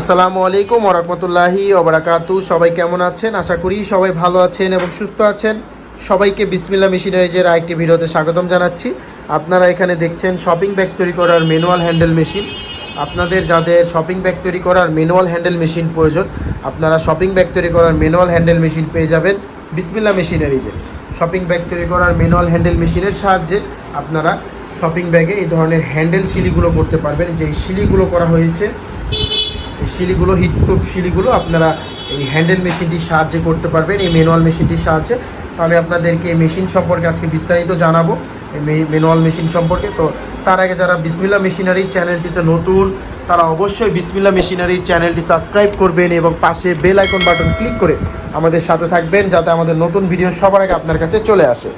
আসসালামু আলাইকুম ওরহমতুল্লাহি ওবরাকাতু সবাই কেমন আছেন? আশা করি সবাই ভালো আছেন এবং সুস্থ আছেন। সবাইকে বিসমিল্লা মেশিনারিজের আরেকটি ভিডিওতে স্বাগতম জানাচ্ছি। আপনারা এখানে দেখছেন শপিং ব্যাগ তৈরি করার ম্যানুয়াল হ্যান্ডেল মেশিন। আপনাদের যাদের শপিং ব্যাগ তৈরি করার ম্যানুয়াল হ্যান্ডেল মেশিন প্রয়োজন, আপনারা শপিং ব্যাগ তৈরি করার ম্যানুয়াল হ্যান্ডেল মেশিন পেয়ে যাবেন বিসমিল্লা মেশিনারিজে। শপিং ব্যাগ তৈরি করার ম্যানুয়াল হ্যান্ডেল মেশিনের সাহায্যে আপনারা শপিং ব্যাগে এই ধরনের হ্যান্ডেল শিলিগুলো করতে পারবেন। যে শিলিগুলো করা হয়েছে শিলিগুলো হিটপ্রুফ শিলিগুলো আপনারা এই হ্যান্ডেল মেশিনটির সাহায্যে করতে পারবেন, এই ম্যানুয়াল মেশিনটির সাহায্যে। তো আমি আপনাদেরকে এই মেশিন সম্পর্কে আজকে বিস্তারিত জানাব, এই ম্যানুয়াল মেশিন সম্পর্কে। তো তার আগে যারা বিসমিল্লা মেশিনারি চ্যানেলটিতে নতুন, তারা অবশ্যই বিসমিল্লা মেশিনারি চ্যানেলটি সাবস্ক্রাইব করবেন এবং পাশে বেল আইকন বাটন ক্লিক করে আমাদের সাথে থাকবেন, যাতে আমাদের নতুন ভিডিও সবার আগে আপনার কাছে চলে আসে।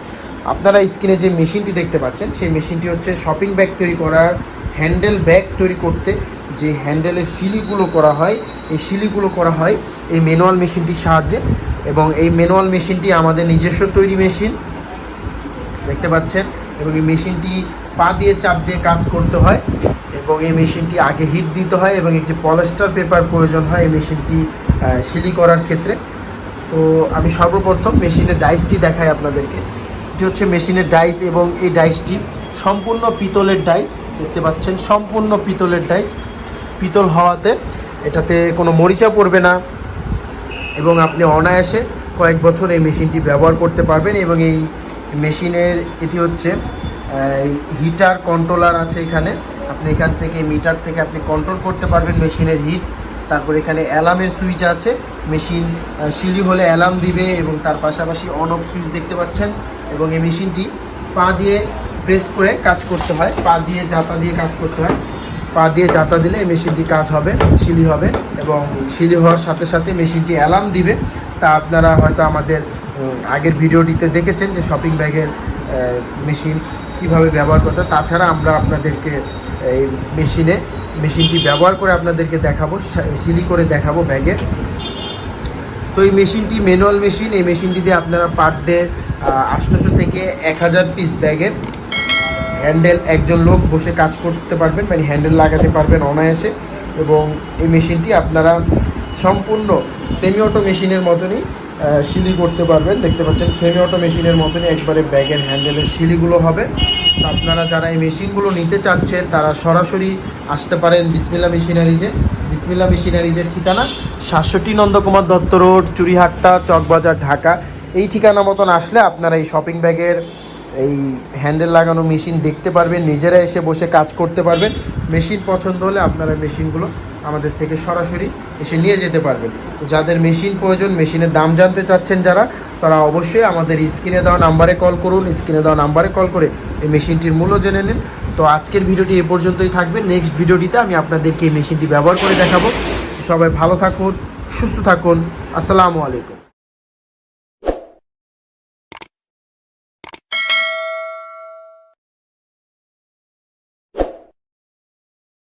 আপনারা স্ক্রিনে যে মেশিনটি দেখতে পাচ্ছেন, সেই মেশিনটি হচ্ছে শপিং ব্যাগ তৈরি করার হ্যান্ডেল ব্যাগ তৈরি করতে যে হ্যান্ডেলের শিলিগুলো করা হয়, এই শিলিগুলো করা হয় এই ম্যানুয়াল মেশিনটির সাহায্যে এবং এই ম্যানুয়াল মেশিনটি আমাদের নিজস্ব তৈরি মেশিন, দেখতে পাচ্ছেন, এবং এই মেশিনটি পা দিয়ে চাপ দিয়ে কাজ করতে হয় এবং এই মেশিনটি আগে হিট দিতে হয় এবং একটি পলেস্টার পেপার প্রয়োজন হয় এই মেশিনটি শিলি করার ক্ষেত্রে। তো আমি সর্বপ্রথম মেশিনের ডাইসটি দেখাই আপনাদেরকে। এটি হচ্ছে মেশিনের ডাইস এবং এই ডাইসটি সম্পূর্ণ পিতলের ডাইস, দেখতে পাচ্ছেন, সম্পূর্ণ পিতলের ডাইস। পিতল হওয়াতে, এটাতে কোনো মরিচা পড়বে না এবং আপনি অনায়াসে কয়েক বছর এই মেশিনটি ব্যবহার করতে পারবেন এবং এই মেশিনের, এটি হচ্ছে হিটার কন্ট্রোলার আছে এখানে। আপনি এখান থেকে মিটার থেকে আপনি কন্ট্রোল করতে পারবেন মেশিনের হিট। তারপর এখানে অ্যালার্মের সুইচ আছে। মেশিন সিলি হলে অ্যালার্ম দিবে এবং তার পাশাপাশি অন অফ সুইচ দেখতে পাচ্ছেন এবং এই মেশিনটি পা দিয়ে প্রেস করে কাজ করতে হয়, পা দিয়ে, জাতা দিয়ে কাজ করতে হয়। পা দিয়ে জাতা দিলে এই মেশিনটি কাজ হবে সিলি হবে এবং সিলি হওয়ার সাথে সাথে মেশিনটি অ্যালার্ম দিবে। তা আপনারা হয়তো আমাদের আগের ভিডিওটিতে দেখেছেন যে শপিং ব্যাগের মেশিন কীভাবে ব্যবহার করতে তাছাড়া আমরা আপনাদেরকে এই মেশিনে, মেশিনটি ব্যবহার করে আপনাদেরকে দেখাবো সিলি করে দেখাবো ব্যাগের। তো এই মেশিনটি ম্যানুয়াল মেশিন, এই মেশিনটি দিয়ে আপনারা পার ডে আটশোশো থেকে এক হাজার পিস ব্যাগের হ্যান্ডেল, একজন লোক বসে কাজ করতে পারবেন মানে হ্যান্ডেল লাগাতে পারবেন অনায়াসে। এবং এই মেশিনটি আপনারা সম্পূর্ণ সেমি অটো মেশিনের মতনই সিলি করতে পারবেন। দেখতে পাচ্ছেন সেমি অটো মেশিনের মতনই একবারে ব্যাগের হ্যান্ডেলের সিলিগুলো হবে। আপনারা যারা এই মেশিনগুলো নিতে চাচ্ছেন, তারা সরাসরি আসতে পারেন বিসমিল্লা মেশিনারিজে। বিসমিল্লা মেশিনারিজের ঠিকানা সাতষট্টি নন্দকুমার দত্ত রোড, চুরিহাট্টা, চকবাজার, ঢাকা। এই ঠিকানা মতন আসলে আপনারা এই শপিং ব্যাগের এই হ্যান্ডেল লাগানো মেশিন দেখতে পারবেন, নিজেরা এসে বসে কাজ করতে পারবেন। মেশিন পছন্দ হলে আপনারা মেশিনগুলো আমাদের থেকে সরাসরি এসে নিয়ে যেতে পারবেন। যাদের মেশিন প্রয়োজন, মেশিনের দাম জানতে চাচ্ছেন যারা, তারা অবশ্যই আমাদের স্ক্রিনে দেওয়া নাম্বারে কল করুন, স্ক্রিনে দেওয়া নাম্বারে কল করে এই মেশিনটির মূল্য জেনে নিন। তো আজকের ভিডিওটি এ পর্যন্তই থাকবে। নেক্সট ভিডিওটিতে আমি আপনাদেরকে এই মেশিনটি ব্যবহার করে দেখাবো। সবাই ভালো থাকুন, সুস্থ থাকুন। আসসালামু আলাইকুম।